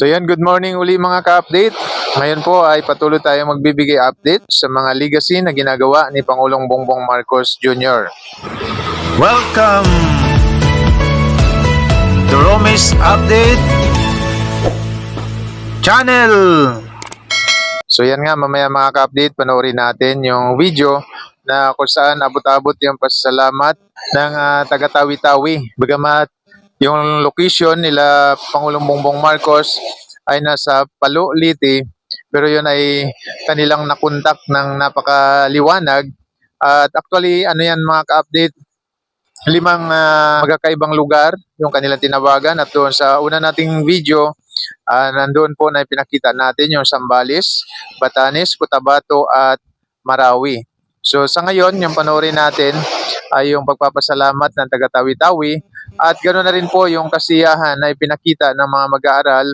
So yan, good morning uli mga ka-update. Ngayon po ay patuloy tayo magbibigay update sa mga legacy na ginagawa ni Pangulong Bongbong Marcos Jr. Welcome to Romis Update Channel. So yan nga, mamaya mga ka-update, panoorin natin yung video na kung saan abot-abot yung pasalamat ng ah, taga-Tawi-Tawi. Bagamat yung location nila Pangulong Bongbong Marcos ay nasa Palo, Liti, pero yun ay kanilang nakontak ng napakaliwanag. At actually, ano yan mga ka-update, limang ah, magkakaibang lugar yung kanilang tinawagan at doon sa una nating video Ah, nandoon po na pinakita natin yung Sambales, Batanes, Cotabato at Marawi. So sa ngayon, yung panoorin natin ay yung pagpapasalamat ng taga Tawi-Tawi at ganoon na rin po yung kasiyahan na ipinakita ng mga mag-aaral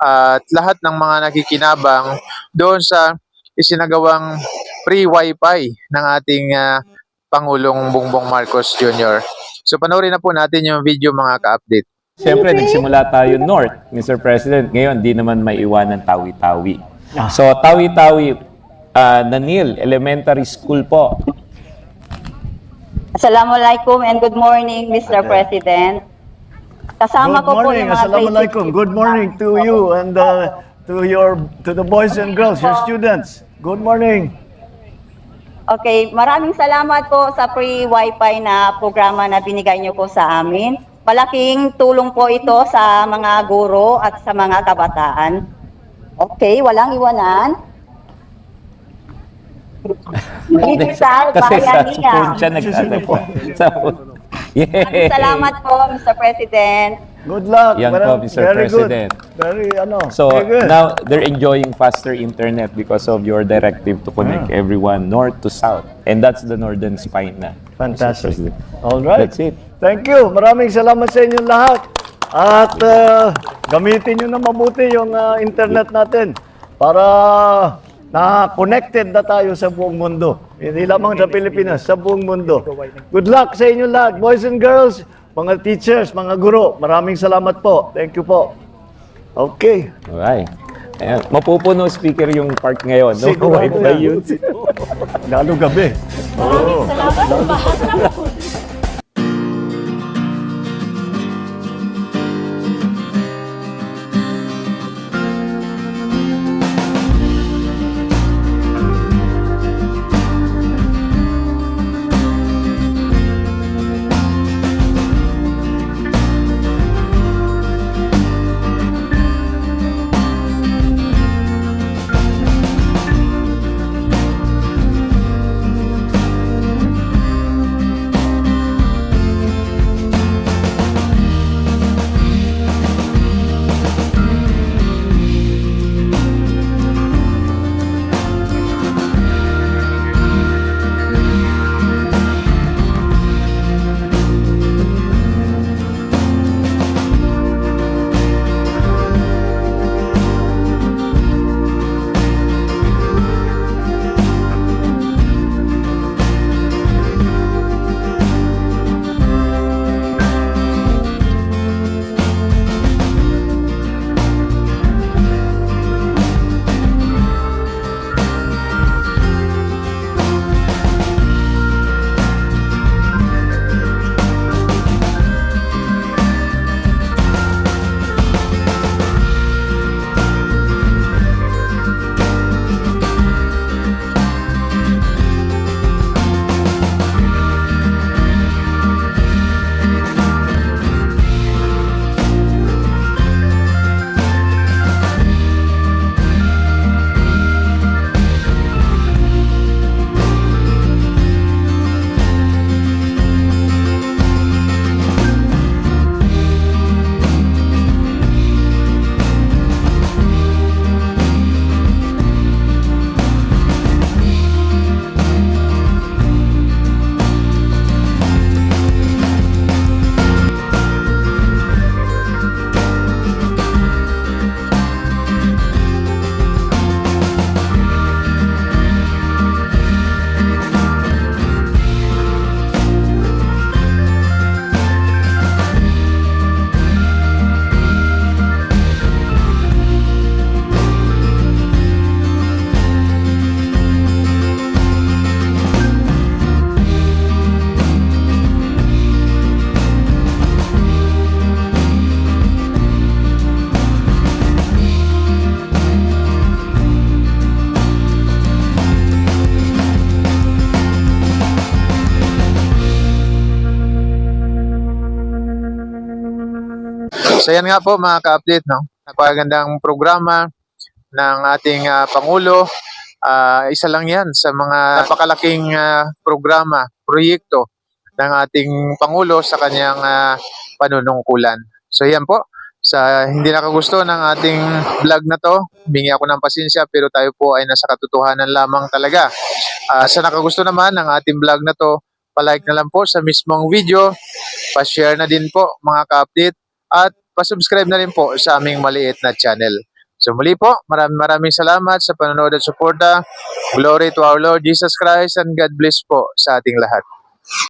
at lahat ng mga nakikinabang doon sa isinagawang free wifi ng ating ah, Pangulong Bongbong Marcos Jr. So panoorin na po natin yung video mga ka-update. Siyempre, nagsimula tayo north, Mr. President. Ngayon, di naman maiwanan Tawi-Tawi. So, Tawi-Tawi, uh, Nanil Elementary School po. Assalamualaikum and good morning, Mr. President. Kasama Good ko po morning. yung mga Assalamualaikum. Good morning to you and uh, to your to the boys and girls, your students. Good morning. Okay, maraming salamat po sa free wifi na programa na binigay niyo po sa amin. Malaking tulong po ito sa mga guro at sa mga kabataan. Okay, walang iwanan. Digital Kasi sa phone siya phone. Maraming Yeah. salamat po, Mr. President. Good luck. Yan po, Mr. Very President. good. Very ano. So, very good. now, they're enjoying faster internet because of your directive to connect Ah. everyone north to south. And that's the northern spine na. Fantastic. All right. That's it. Thank you. Maraming salamat sa inyong lahat. At uh, gamitin nyo na mabuti yung uh, internet natin para na connected na tayo sa buong mundo. Hindi lamang sa Pilipinas, sa buong mundo. Good luck sa inyong lahat, boys and girls, mga teachers, mga guro. Maraming salamat po. Thank you po. Okay. Alright. Ayan. Mapupuno speaker yung park ngayon. No? Sigurado Wi-Fi yan. yun. Lalo gabi. So yan nga po mga ka-update, no? Napakagandang programa ng ating ah, Pangulo. Ah, isa lang yan sa mga napakalaking ah, programa, proyekto ng ating Pangulo sa kanyang ah, panunungkulan. So yan po, sa hindi nakagusto ng ating vlog na to, humingi ako ng pasensya pero tayo po ay nasa katotohanan lamang talaga. Ah, sa nakagusto naman ng ating vlog na to, palike na lang po sa mismong video, pa-share na din po mga ka-update at pa-subscribe na rin po sa aming maliit na channel. So muli po, maraming maraming salamat sa panonood at suporta. Glory to our Lord Jesus Christ and God bless po sa ating lahat.